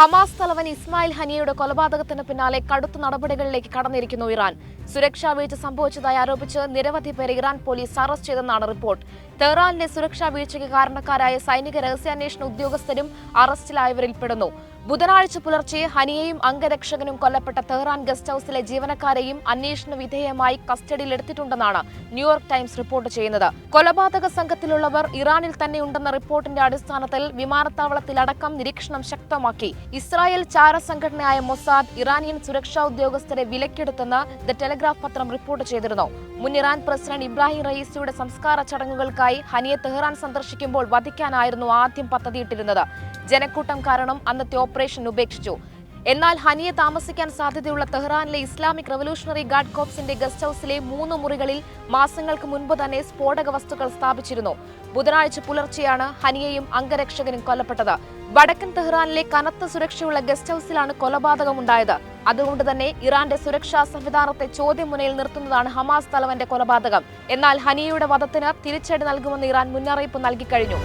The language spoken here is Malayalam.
ഹമാസ് തലവൻ ഇസ്മായിൽ ഹനിയയുടെ കൊലപാതകത്തിന് പിന്നാലെ കടുത്ത നടപടികളിലേക്ക് കടന്നിരിക്കുന്നു ഇറാൻ. സുരക്ഷാ വീഴ്ച സംഭവിച്ചതായി ആരോപിച്ച് നിരവധി പേരെ ഇറാൻ പോലീസ് അറസ്റ്റ് ചെയ്തെന്നാണ് റിപ്പോർട്ട്. തെഹ്റാനിലെ സുരക്ഷാ വീഴ്ചയ്ക്ക് കാരണക്കാരായ സൈനിക രഹസ്യാന്വേഷണ ഉദ്യോഗസ്ഥരും അറസ്റ്റിലായവരിൽ പെടുന്നു. ബുധനാഴ്ച പുലർച്ചെ ഹനിയെയും അംഗരക്ഷകനും കൊല്ലപ്പെട്ട തെഹ്റാൻ ഗസ്റ്റ് ഹൌസിലെ ജീവനക്കാരെയും അന്വേഷണ വിധേയമായി കസ്റ്റഡിയിലെടുത്തിട്ടുണ്ടെന്നാണ് ന്യൂയോർക്ക് ടൈംസ് റിപ്പോർട്ട് ചെയ്യുന്നത്. കൊലപാതക സംഘത്തിലുള്ളവർ ഇറാനിൽ തന്നെയുണ്ടെന്ന റിപ്പോർട്ടിന്റെ അടിസ്ഥാനത്തിൽ വിമാനത്താവളത്തിലടക്കം നിരീക്ഷണം ശക്തമാക്കി. ഇസ്രായേൽ ചാര സംഘടനയായ മൊസാദ് ഇറാനിയൻ സുരക്ഷാ ഉദ്യോഗസ്ഥരെ വിലക്കെടുത്തെന്ന് ദ ടെലഗ്രാഫ് പത്രം റിപ്പോർട്ട് ചെയ്തിരുന്നു. മുൻ ഇറാൻ പ്രസിഡന്റ് ഇബ്രാഹിം റയീസിയുടെ സംസ്കാര ചടങ്ങുകൾക്കായി ഹനിയെ തെഹ്റാൻ സന്ദർശിക്കുമ്പോൾ വധിക്കാനായിരുന്നു ആദ്യം പദ്ധതിയിട്ടിരുന്നത്. ജനക്കൂട്ടം കാരണം അന്നത്തെ ഓപ്പറേഷൻ ഉപേക്ഷിച്ചു. എന്നാൽ ഹനിയെ താമസിക്കാൻ സാധ്യതയുള്ള തെഹ്റാനിലെ ഇസ്ലാമിക് റവല്യൂഷണറി ഗാർഡ് കോപ്സിന്റെ ഗസ്റ്റ് ഹൌസിലെ മൂന്ന് മുറികളിൽ മാസങ്ങൾക്ക് മുൻപ് തന്നെ സ്ഫോടക വസ്തുക്കൾ സ്ഥാപിച്ചിരുന്നു. ബുധനാഴ്ച പുലർച്ചെയാണ് ഹനിയെയും അംഗരക്ഷകനും കൊല്ലപ്പെട്ടത്. വടക്കൻ തെഹ്റാനിലെ കനത്ത സുരക്ഷയുള്ള ഗസ്റ്റ് ഹൌസിലാണ് കൊലപാതകമുണ്ടായത്. അതുകൊണ്ട് തന്നെ ഇറാന്റെ സുരക്ഷാ സംവിധാനത്തെ ചോദ്യം ചോദ്യമുനയിൽ നിർത്തുന്നതാണ് ഹമാസ് തലവന്റെ കൊലപാതകം. എന്നാൽ ഹനിയയുടെ വധത്തിന് തിരിച്ചടി നൽകുമെന്ന് ഇറാൻ മുന്നറിയിപ്പ് നൽകിക്കഴിഞ്ഞു.